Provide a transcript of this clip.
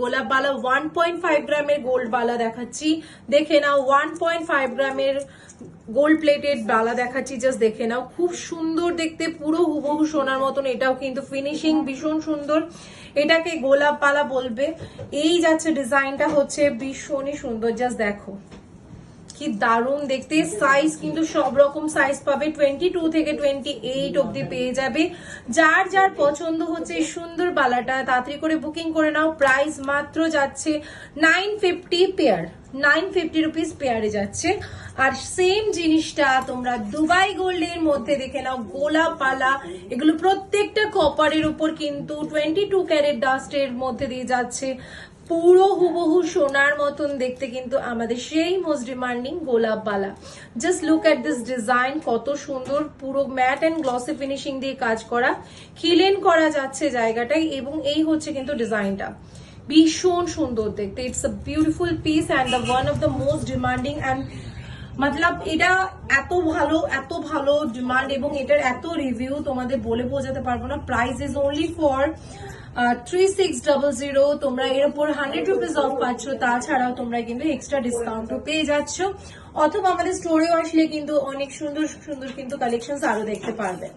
গোলাপ বালা one point five গ্রামের গোল্ড বালা দেখাচ্ছি। দেখে নাও ওয়ান পয়েন্ট ফাইভ গ্রামের গোল্ড প্লেটেড বালা দেখাচ্ছি জাস্ট দেখে নাও। খুব সুন্দর দেখতে পুরো হুবহু সোনার মতন এটাও কিন্তু ফিনিশিং ভীষণ সুন্দর। এটাকে গোলাপ বালা বলবে। এই যাচ্ছে ডিজাইনটা হচ্ছে ভীষণই সুন্দর জাস্ট দেখো। কি দারুণ দেখতে। সাইজ কিন্তু সব রকম সাইজ পাবে। টোয়েন্টি টু থেকে টোয়েন্টি এইট অব্দি পেয়ে যাবে। যার যার পছন্দ হচ্ছে সুন্দর বালাটা, তাড়াতাড়ি করে বুকিং করে নাও। প্রাইস মাত্র যাচ্ছে nine fifty pair nine fifty rupees পেয়ারে যাচ্ছে। আর সেম জিনিসটা তোমরা দুবাই গোল্ডের মধ্যে দেখে নাও, গোলাপ পালা, এগুলো প্রত্যেকটা কপারের উপর কিন্তু টোয়েন্টি টু ক্যারেট ডাস্টের মধ্যে দিয়ে যাচ্ছে। পুরো হুবহু সোনার মতন দেখতে কিন্তু আমাদের সেই মোস্ট ডিমান্ডিং গোলাপ বালা just look at this design কত সুন্দর, পুরো ম্যাট অ্যান্ড গ্লসি ফিনিশিং দিয়ে কাজ করা। ক্লিন করা যাচ্ছে জায়গাটাই এবং এই হচ্ছে কিন্তু ডিজাইনটা ভীষণ সুন্দর দেখতে। It's a beautiful piece and the one of the most demanding and মতলব এটা এত ভালো এত ভালো ডিমান্ড এবং এটার এত রিভিউ তোমাদের বলে বোঝাতে পারব না। Price is only for three six double zero তোমরা এর উপর হান্ড্রেড রুপিস অফ পাচ্ছ, তাছাড়াও তোমরা কিন্তু এক্সট্রা ডিসকাউন্টও পেয়ে যাচ্ছ। অথবা আমাদের স্টোরেও আসলে কিন্তু অনেক সুন্দর সুন্দর কিন্তু কালেকশন আরও দেখতে পারবে।